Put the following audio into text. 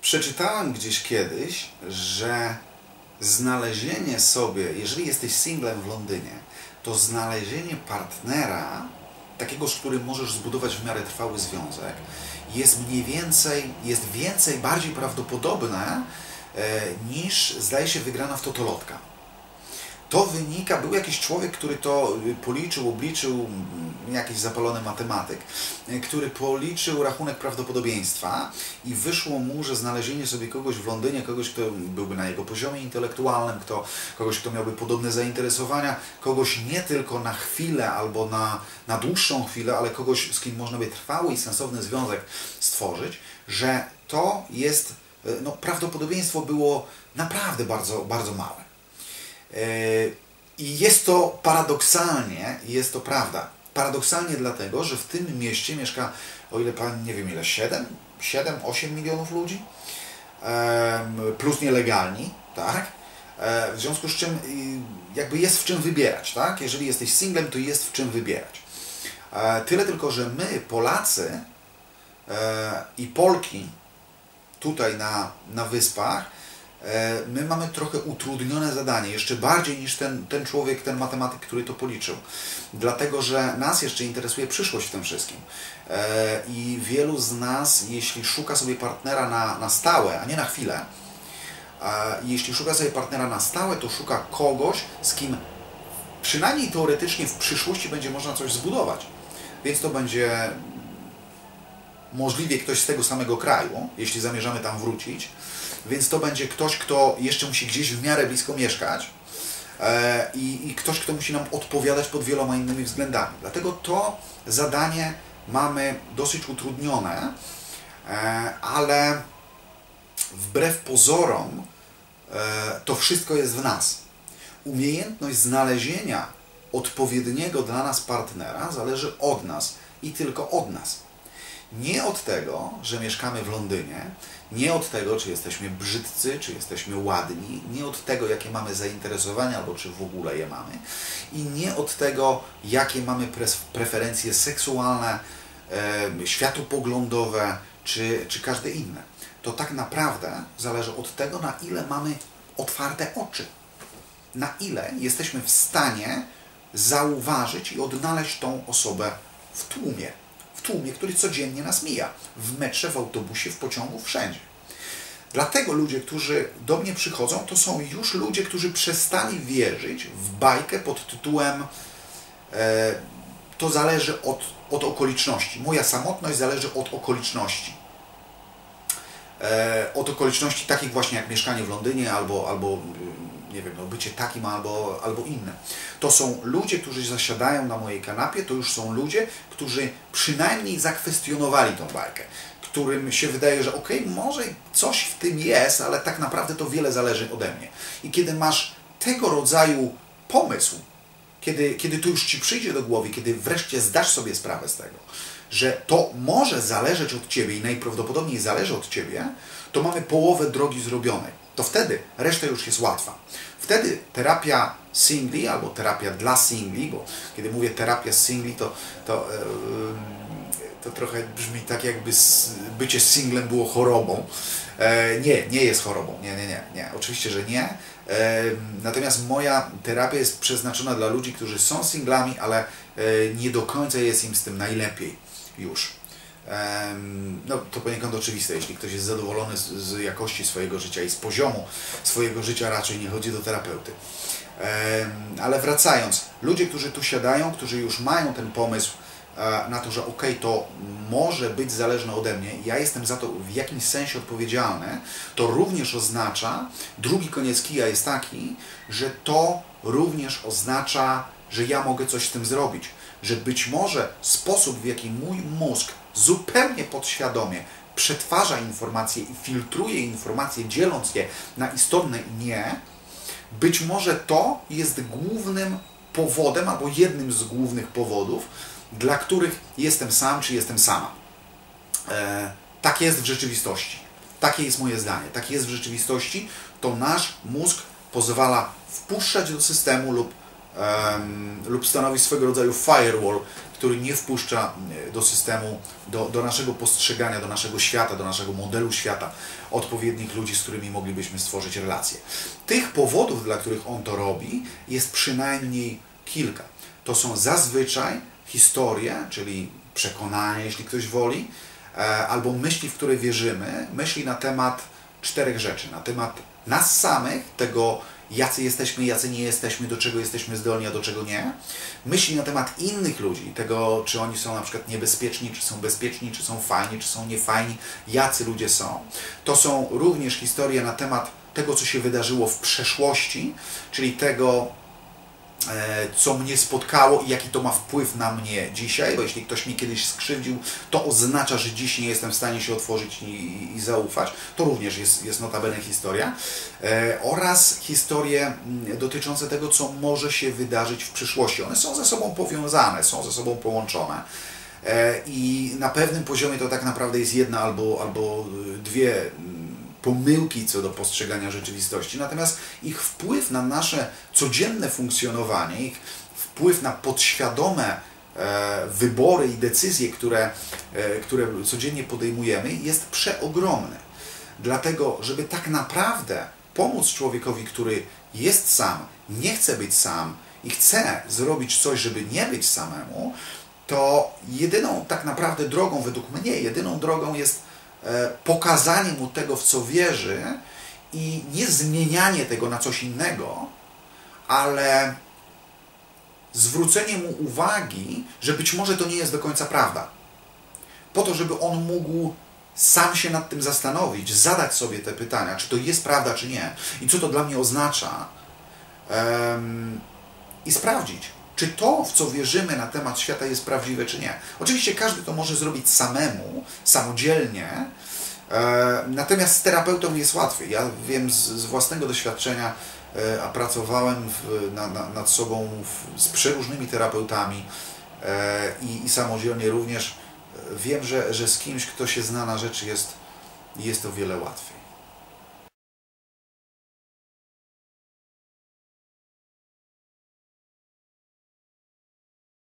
Przeczytałem gdzieś kiedyś, że znalezienie sobie, jeżeli jesteś singlem w Londynie, to znalezienie partnera, takiego, z którym możesz zbudować w miarę trwały związek, jest mniej więcej, jest więcej, bardziej prawdopodobne e, niż zdaje się wygrana w totolotka. To wynika, był jakiś człowiek, który to y, policzył, obliczył, mm, jakiś zapalony matematyk, y, który policzył rachunek prawdopodobieństwa i wyszło mu, że znalezienie sobie kogoś w Londynie, kogoś, kto byłby na jego poziomie intelektualnym, kto, kogoś, kto miałby podobne zainteresowania, kogoś nie tylko na chwilę albo na, na dłuższą chwilę, ale kogoś, z kim można by trwały i sensowny związek stworzyć, że to jest, y, no prawdopodobieństwo było naprawdę bardzo, bardzo małe. I jest to paradoksalnie, jest to prawda. Paradoksalnie dlatego, że w tym mieście mieszka, o ile pan nie wiem ile, 7, 7 8 milionów ludzi, plus nielegalni, tak? E, w związku z czym jakby jest w czym wybierać, tak? Jeżeli jesteś singlem, to jest w czym wybierać. E, tyle tylko, że my, Polacy e, i Polki tutaj na, na wyspach, my mamy trochę utrudnione zadanie, jeszcze bardziej niż ten, ten człowiek, ten matematyk, który to policzył. Dlatego, że nas jeszcze interesuje przyszłość w tym wszystkim. E, I wielu z nas, jeśli szuka sobie partnera na, na stałe, a nie na chwilę, jeśli szuka sobie partnera na stałe, to szuka kogoś, z kim przynajmniej teoretycznie w przyszłości będzie można coś zbudować. Więc to będzie możliwie ktoś z tego samego kraju, jeśli zamierzamy tam wrócić, więc to będzie ktoś, kto jeszcze musi gdzieś w miarę blisko mieszkać e, i, i ktoś, kto musi nam odpowiadać pod wieloma innymi względami. Dlatego to zadanie mamy dosyć utrudnione, e, ale wbrew pozorom e, to wszystko jest w nas. Umiejętność znalezienia odpowiedniego dla nas partnera zależy od nas i tylko od nas. Nie od tego, że mieszkamy w Londynie, nie od tego, czy jesteśmy brzydcy, czy jesteśmy ładni, nie od tego, jakie mamy zainteresowania, albo czy w ogóle je mamy, i nie od tego, jakie mamy preferencje seksualne, e, światopoglądowe, czy, czy każde inne. To tak naprawdę zależy od tego, na ile mamy otwarte oczy, na ile jesteśmy w stanie zauważyć i odnaleźć tą osobę w tłumie w tłumie, który codziennie nas mija. W metrze, w autobusie, w pociągu, wszędzie. Dlatego ludzie, którzy do mnie przychodzą, to są już ludzie, którzy przestali wierzyć w bajkę pod tytułem e, to zależy od, od okoliczności. Moja samotność zależy od okoliczności. E, od okoliczności takich właśnie jak mieszkanie w Londynie albo, albo nie wiem, no, bycie takim albo, albo innym. To są ludzie, którzy zasiadają na mojej kanapie, to już są ludzie, którzy przynajmniej zakwestionowali tą bajkę, którym się wydaje, że okej, okay, może coś w tym jest, ale tak naprawdę to wiele zależy ode mnie. I kiedy masz tego rodzaju pomysł, kiedy, kiedy to już Ci przyjdzie do głowy, kiedy wreszcie zdasz sobie sprawę z tego, że to może zależeć od Ciebie i najprawdopodobniej zależy od Ciebie, to mamy połowę drogi zrobionej to wtedy reszta już jest łatwa. Wtedy terapia singli albo terapia dla singli, bo kiedy mówię terapia singli, to, to, to trochę brzmi tak, jakby bycie singlem było chorobą. E, nie, nie jest chorobą. Nie, nie, nie, nie. Oczywiście, że nie. E, natomiast moja terapia jest przeznaczona dla ludzi, którzy są singlami, ale e, nie do końca jest im z tym najlepiej już no, to poniekąd oczywiste. Jeśli ktoś jest zadowolony z, z, jakości swojego życia i z poziomu swojego życia, raczej nie chodzi do terapeuty. Ale wracając, ludzie, którzy tu siadają, którzy już mają ten pomysł e, na to, że ok, to może być zależne ode mnie, ja jestem za to w jakimś sensie odpowiedzialny, to również oznacza, drugi koniec kija jest taki, że to również oznacza, że ja mogę coś z tym zrobić. Że być może sposób, w jaki mój mózg zupełnie podświadomie przetwarza informacje i filtruje informacje, dzieląc je na istotne i nie, być może to jest głównym powodem albo jednym z głównych powodów, dla których jestem sam czy jestem sama. E, tak jest w rzeczywistości. Takie jest moje zdanie. Tak jest w rzeczywistości. To nasz mózg pozwala wpuszczać do systemu lub, um, lub stanowi swego rodzaju firewall, który nie wpuszcza e, do systemu, do, do naszego postrzegania, do naszego świata, do naszego modelu świata odpowiednich ludzi, z którymi moglibyśmy stworzyć relacje. Tych powodów, dla których on to robi, jest przynajmniej kilka. To są zazwyczaj historie, czyli przekonania, jeśli ktoś woli, e, albo myśli, w które wierzymy, myśli na temat czterech rzeczy. Na temat nas samych, tego jacy jesteśmy, jacy nie jesteśmy, do czego jesteśmy zdolni, a do czego nie. Myśli na temat innych ludzi, tego, czy oni są na przykład niebezpieczni, czy są bezpieczni, czy są fajni, czy są niefajni, jacy ludzie są. To są również historie na temat tego, co się wydarzyło w przeszłości, czyli tego, co mnie spotkało i jaki to ma wpływ na mnie dzisiaj, bo jeśli ktoś mnie kiedyś skrzywdził, to oznacza, że dziś nie jestem w stanie się otworzyć i, i zaufać. To również jest, jest notabene historia. E, oraz historie mm, dotyczące tego, co może się wydarzyć w przyszłości. One są ze sobą powiązane, są ze sobą połączone. E, I na pewnym poziomie to tak naprawdę jest jedna albo, albo dwie pomyłki co do postrzegania rzeczywistości, natomiast ich wpływ na nasze codzienne funkcjonowanie, ich wpływ na podświadome e, wybory i decyzje, które, e, które codziennie podejmujemy, jest przeogromny. Dlatego, żeby tak naprawdę pomóc człowiekowi, który jest sam, nie chce być sam i chce zrobić coś, żeby nie być samemu, to jedyną tak naprawdę drogą, według mnie, jedyną drogą jest pokazanie mu tego, w co wierzy i nie zmienianie tego na coś innego, ale zwrócenie mu uwagi, że być może to nie jest do końca prawda. Po to, żeby on mógł sam się nad tym zastanowić, zadać sobie te pytania, czy to jest prawda, czy nie, i co to dla mnie oznacza, um, i sprawdzić, czy to, w co wierzymy na temat świata jest prawdziwe, czy nie. Oczywiście każdy to może zrobić samemu, samodzielnie, e, natomiast z terapeutą jest łatwiej. Ja wiem z, z własnego doświadczenia, e, a pracowałem w, na, na, nad sobą w, z przeróżnymi terapeutami e, i, i samodzielnie również, wiem, że, że z kimś, kto się zna na rzeczy, jest, jest o wiele łatwiej.